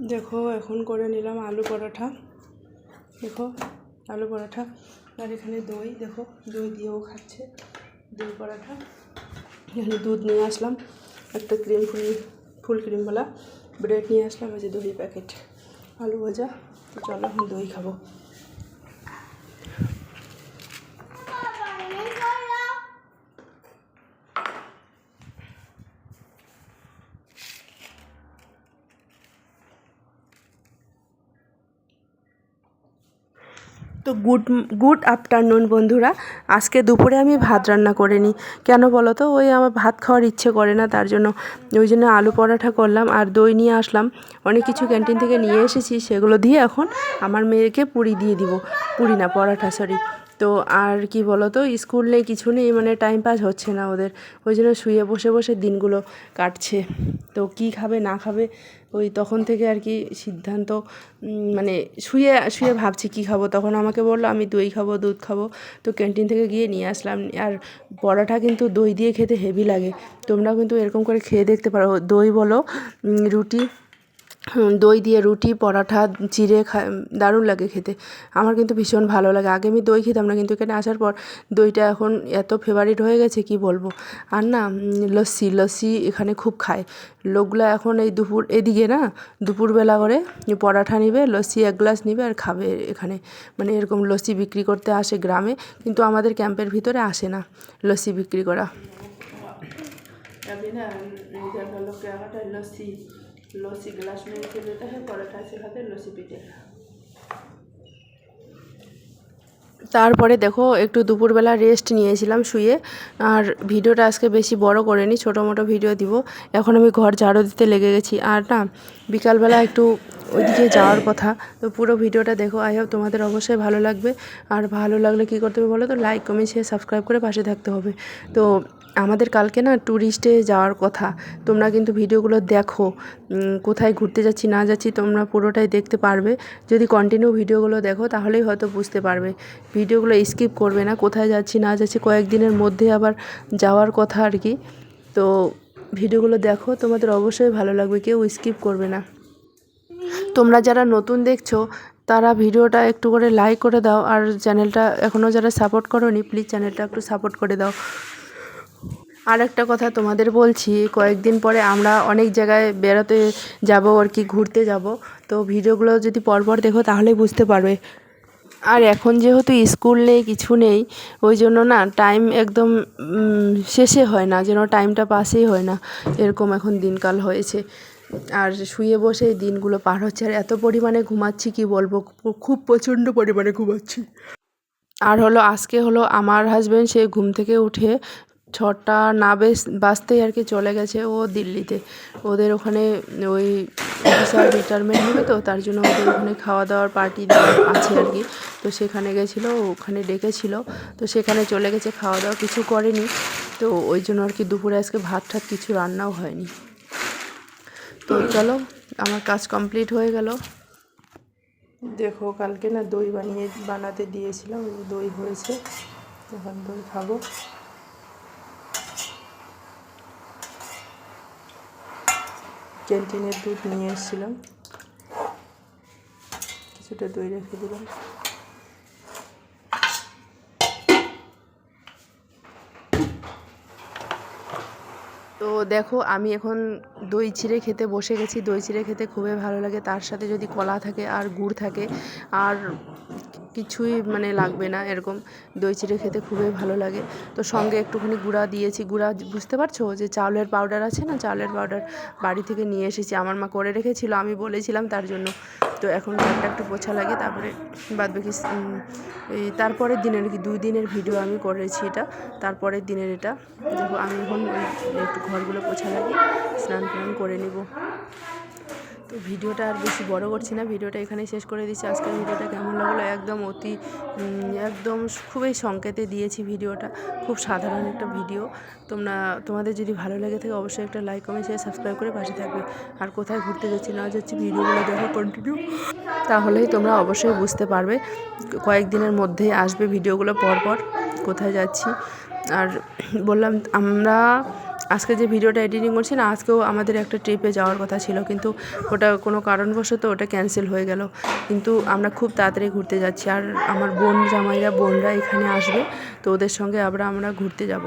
দেখো, এখন করে নিলাম আলু পরোটা। দেখো, আলু পরোটা আর এখানে দই। দেখো, দই দিয়েও খাচ্ছে দই পরোটা। এখানে দুধ নিয়ে আসলাম, একটা ক্রিম ফুল ফুল ক্রিমওয়ালা ব্রেড নিয়ে আসলাম ওই যে দই প্যাকেট, আলু ভাজা। তো চলো, এখন দই খাব। তো গুড গুড আফটারনুন বন্ধুরা। আজকে দুপুরে আমি ভাত রান্না করে নিই কেন বলো তো? ওই আমার ভাত খাওয়ার ইচ্ছে করে না, তার জন্য। ওই জন্য আলু পরাঠা করলাম আর দই নিয়ে আসলাম। অনেক কিছু ক্যান্টিন থেকে নিয়ে এসেছি, সেগুলো দিয়ে এখন আমার মেয়েকে পুরি দিয়ে দিব। পুরি না পরাঠা সরি তো আর কি বলো তো স্কুল নেই কিছু নেই মানে টাইম পাস হচ্ছে না ওদের। ওই জন্য শুয়ে বসে বসে দিনগুলো কাটছে। তো কি খাবে, না খাবে, ওই তখন থেকে আর কি সিদ্ধান্ত মানে শুয়ে শুয়ে ভাবছি কি খাব। তখন আমাকে বলল, আমি দই খাব, দুধ খাব। তো ক্যান্টিন থেকে গিয়ে নিয়ে আসলাম। আর পরোটা কিন্তু দই দিয়ে খেতে হেভি লাগে। তোমরাও কিন্তু এরকম করে খেয়ে দেখতে পারো। দই বলো রুটি দই দিয়ে রুটি, পরাঠা, চিড়ে খা দারুণ লাগে খেতে। আমার কিন্তু ভীষণ ভালো লাগে। আগে আমি দই খেতাম না, কিন্তু এখানে আসার পর দইটা এখন এত ফেভারিট হয়ে গেছে, কি বলব? আর না লস্যি লস্যি এখানে খুব খায়। লোকগুলো এখন এই দুপুর, এদিকে না, দুপুরবেলা করে পরাঠা নিবে, লস্যি এক গ্লাস নিবে আর খাবে এখানে। মানে এরকম লস্যি বিক্রি করতে আসে গ্রামে, কিন্তু আমাদের ক্যাম্পের ভিতরে আসে না লস্যি বিক্রি করা। अभी ना इधर का लोग क्या करता है लस्सी लस्सी गिलास में के देता है पराठा से खाते हैं लस्सी पीते हैं তারপরে দেখো একটু দুপুরবেলা রেস্ট নিয়েছিলাম শুয়ে আর ভিডিওটা আজকে বেশি বড় করিনি ছোটো মোটো ভিডিও দিব এখন আমি ঘর ঝাড়ু দিতে লেগে গেছি আর না বিকালবেলা একটু ওইদিকে যাওয়ার কথা। তো পুরো ভিডিওটা দেখো। আই হোপ তোমাদের অবশ্যই ভালো লাগবে। আর ভালো লাগলে কী করতে হবে বলো তো? লাইক কমেন্ট শেয়ার সাবস্ক্রাইব করে পাশে থাকতে হবে। তো আমাদের কালকে না ট্যুরিস্টে যাওয়ার কথা। তোমরা কিন্তু ভিডিওগুলো দেখো। কোথায় ঘুরতে যাচ্ছি, না যাচ্ছি তোমরা পুরোটাই দেখতে পারবে। যদি কন্টিনিউ ভিডিওগুলো দেখো, তাহলেই হয়তো বুঝতে পারবে। ভিডিওগুলো স্কিপ করবে না। কোথায় যাচ্ছি, না যাচ্ছি, কয়েকদিনের মধ্যে আবার যাওয়ার কথা আর কি। তো ভিডিওগুলো দেখো। তোমাদের অবশ্যই ভালো লাগবে। কেউ স্কিপ করবে না। তোমরা যারা নতুন দেখছ, তারা ভিডিওটা একটু করে লাইক করে দাও, আর চ্যানেলটা এখনও যারা সাপোর্ট করোনি প্লিজ চ্যানেলটা একটু সাপোর্ট করে দাও। আর একটা কথা তোমাদের বলছি, কয়েকদিন পরে আমরা অনেক জায়গায় বেড়াতে যাব আর কি, ঘুরতে যাব। তো ভিডিওগুলো যদি পরপর দেখো, তাহলেই বুঝতে পারবে। আর এখন যেহেতু স্কুল নেই, কিছু নেই, ওই জন্য না টাইম একদম শেষে হয় না, যেন টাইমটা পাসেই হয় না, এরকম এখন দিনকাল হয়েছে। আর শুয়ে বসে দিনগুলো পার হচ্ছে। আর এত পরিমাণে ঘুমাচ্ছি, কি বলব? খুব প্রচণ্ড পরিমাণে ঘুমাচ্ছি। আর হলো, আজকে হলো আমার হাজব্যান্ড সে ঘুম থেকে উঠে ছটা না বেশ, বাজতেই আর কি চলে গেছে ও দিল্লিতে। ওদের ওখানে ওই অফিসার রিটায়ারমেন্ট হবে তো, তার জন্য ওদের ওখানে খাওয়া দাওয়ার পার্টি আছে আর কি। তো সেখানে গেছিল, ওখানে ডেকেছিল। তো সেখানে চলে গেছে খাওয়া দাওয়া কিছু করেনি। তো ওই জন্য আর কি দুপুরে আজকে ভাত ঠাত কিছু রান্নাও হয়নি। তো চলো, আমার কাজ কমপ্লিট হয়ে গেল। দেখো, কালকে না দই বানিয়ে, বানাতে দিয়েছিলাম দই হয়েছে। এখন দই খাব। ক্যান্টিনের দুধ নিয়ে এসেছিলাম। কিছুটা দই রেখে দিলাম। তো দেখো, আমি এখন দই চিড়ে খেতে বসে গেছি। দই চিড়ে খেতে খুবই ভালো লাগে। তার সাথে যদি কলা থাকে আর গুড় থাকে। আর কিছুই মানে লাগবে না, এরকম দই চিড়ে খেতে খুবই ভালো লাগে। তো সঙ্গে একটুখানি গুঁড়া দিয়েছি, গুঁড়া বুঝতে পারছ? যে চাউলের পাউডার আছে না, চাউলের পাউডার বাড়ি থেকে নিয়ে এসেছি। আমার মা করে রেখেছিল, আমি বলেছিলাম তার জন্য। তো এখন ঘরটা একটু পোছা লাগে, তারপরে বাদ বাকি তারপরের দিনের কি দুই দিনের ভিডিও আমি করেছি এটা। তারপরের দিনের এটা। দেখো, আমি এখন একটু ঘরগুলো পোছা লাগে স্নান টান করে নিব। তো ভিডিওটা আর বেশি বড় করছি না। ভিডিওটা এখানেই শেষ করে দিচ্ছি। আজকের ভিডিওটা কেমন লাগল? একদম অতি একদম খুবই সংকেতে দিয়েছি ভিডিওটা। খুব সাধারণ একটা ভিডিও। তোমরা, তোমাদের যদি ভালো লেগে থাকে, অবশ্যই একটা লাইক কমেন্ট শেয়ার সাবস্ক্রাইব করে পাশে থাকবে। আর কোথায় ঘুরতে যাচ্ছি না যাচ্ছি, ভিডিওগুলো দেখো কন্টিনিউ তাহলেই তোমরা অবশ্যই বুঝতে পারবে। কয়েকদিনের মধ্যে আসবে ভিডিওগুলো পরপর কোথায় যাচ্ছি। আর বললাম, আমরা আজকে যে ভিডিওটা এডিটিং করছি না আজকেও আমাদের একটা ট্রিপে যাওয়ার কথা ছিল, কিন্তু ওটা কোনো কারণবশত ওটা ক্যান্সেল হয়ে গেল। কিন্তু আমরা খুব তাড়াতাড়ি ঘুরতে যাচ্ছি। আর আমার বোন জামাইরা, বোনরা এখানে আসবে, তো ওদের সঙ্গে আবার আমরা ঘুরতে যাব।